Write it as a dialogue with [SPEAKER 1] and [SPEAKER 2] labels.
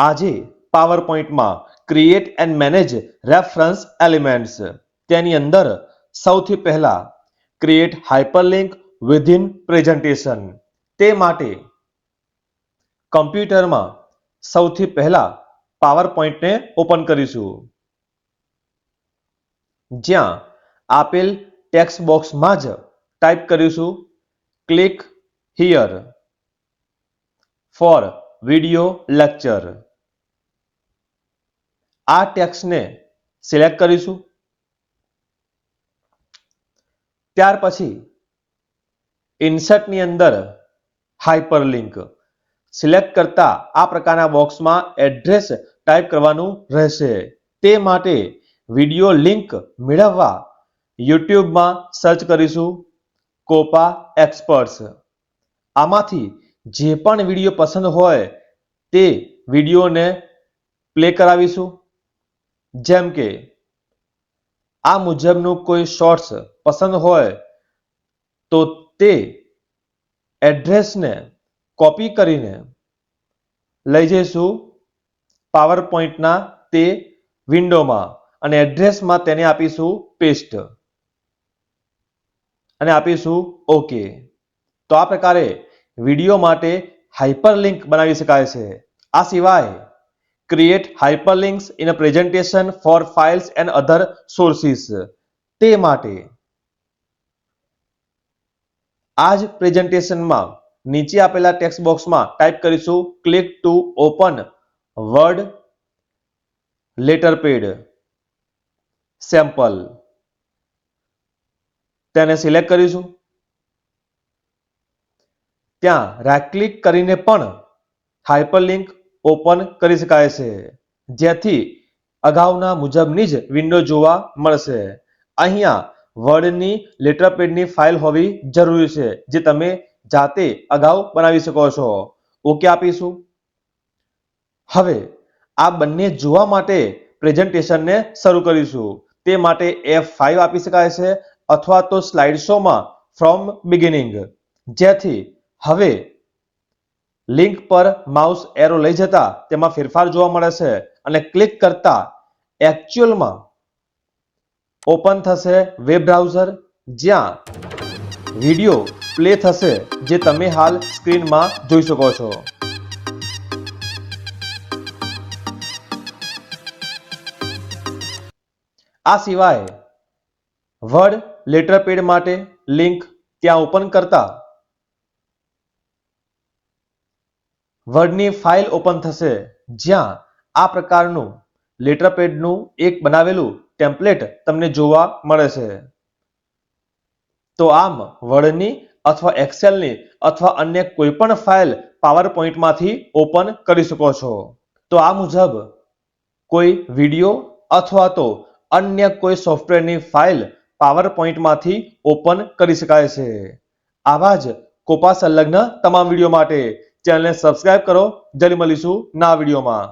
[SPEAKER 1] આજે પાવરપોઈન્ટમાં create and manage reference elements તેની અંદર સૌથી પહેલા ક્રિએટ હાઇપરલિંક વિધિન પ્રેઝન્ટેશન તે માટે કમ્પ્યુટરમાં સૌથી પહેલા પાવરપોઈન્ટને ઓપન કરીશું. જ્યાં આપેલ ટેક્સ્ટ બોક્સમાં જ ટાઈપ કરીશું. Click here for video lecture. આ ટેક્સને સિલેક્ટ કરીશું. ત્યાર પછી ઇન્સર્ટની અંદર હાઇપરલિંક. સિલેક્ટ કરતા આ પ્રકારના બોક્સમાં એડ્રેસ ટાઈપ કરવાનું રહેશે. તે માટે વીડિયો લિંક મેળવવા યુટ્યુબમાં સર્ચ કરીશું. COPA experts. આમાંથી જે પણ વીડિયો પસંદ હોય તે વિડીયોને પ્લે કરાવીશું. જેમ કે, આ મુજબનું કોઈ શોર્ટ્સ પસંદ હોય તો તે એડ્રેસને કોપી કરીને લઈ જઈશું પાવર પોઈન્ટના તે વિન્ડોમાં અને એડ્રેસમાં તેને આપીશું પેસ્ટ અને આપીશું ઓકે તો આ પ્રકારે વીડિયો માટે હાઇપરલિંક બનાવી શકાય છે. આ સિવાય create hyperlinks in a presentation for files and other sources. તે માટે આ જ પ્રેઝન્ટેશનમાં નીચે આપેલા ટેક્સ્ટ બોક્સમાં ટાઈપ કરીશું click to open word letter pad sample તેને સિલેક્ટ કરીશું. ત્યાં રાઇટ ક્લિક કરીને પણ હાઇપરલિંક ઓપન કરી શકાય છે. જેથી અગાઉના મુજબની જ વિન્ડો જોવા મળશે. અહીંયા વર્ડની લેટર પેડની ફાઇલ હોવી જરૂરી છે, જે તમે જાતે અગાઉ બનાવી શકો છો. ઓકે આપીશું. હવે આ બંને જોવા માટે પ્રેઝન્ટેશનને શરૂ કરીશું. તે માટે એફ ફાઇવ આપી શકાય છે, અથવા તો સ્લાઇડ શોમાં ફ્રોમ બિગિનિંગ જેથી હવે લિંક પર માઉસ એરો લઈ જતા તેમાં ફેરફાર જોવા મળે છે અને ક્લિક કરતા એકચ્યુઅલમાં ઓપન થશે વેબ બ્રાઉઝર, જ્યાં વિડિયો પ્લે થશે, જે તમે હાલ સ્ક્રીનમાં જોઈ શકો છો. આ સિવાય, વર્ડ લેટર પેડ માટે લિંક ત્યાં ઓપન કરતા વર્ડની ફાઇલ ઓપન થશે. જ્યાં આ પ્રકારનું લેટર પેડનું એક બનાવેલું ટેમ્પલેટ તમને જોવા મળે છે. તો આમ વર્ડની અથવા એક્સેલની અથવા અન્ય કોઈ પણ ફાઇલ પાવર પોઈન્ટમાંથી ઓપન કરી શકો છો. તો આ મુજબ કોઈ વીડિયો અથવા તો અન્ય કોઈ સોફ્ટવેરની ફાઇલ પાવર પોઈન્ટમાંથી ઓપન કરી શકાય છે. આવા જ કોપા સંલગ્ન તમામ વીડિયો માટે. ચેનલને સબસ્ક્રાઇબ કરો. જલ્દી મળીશું ના વિડીયોમાં.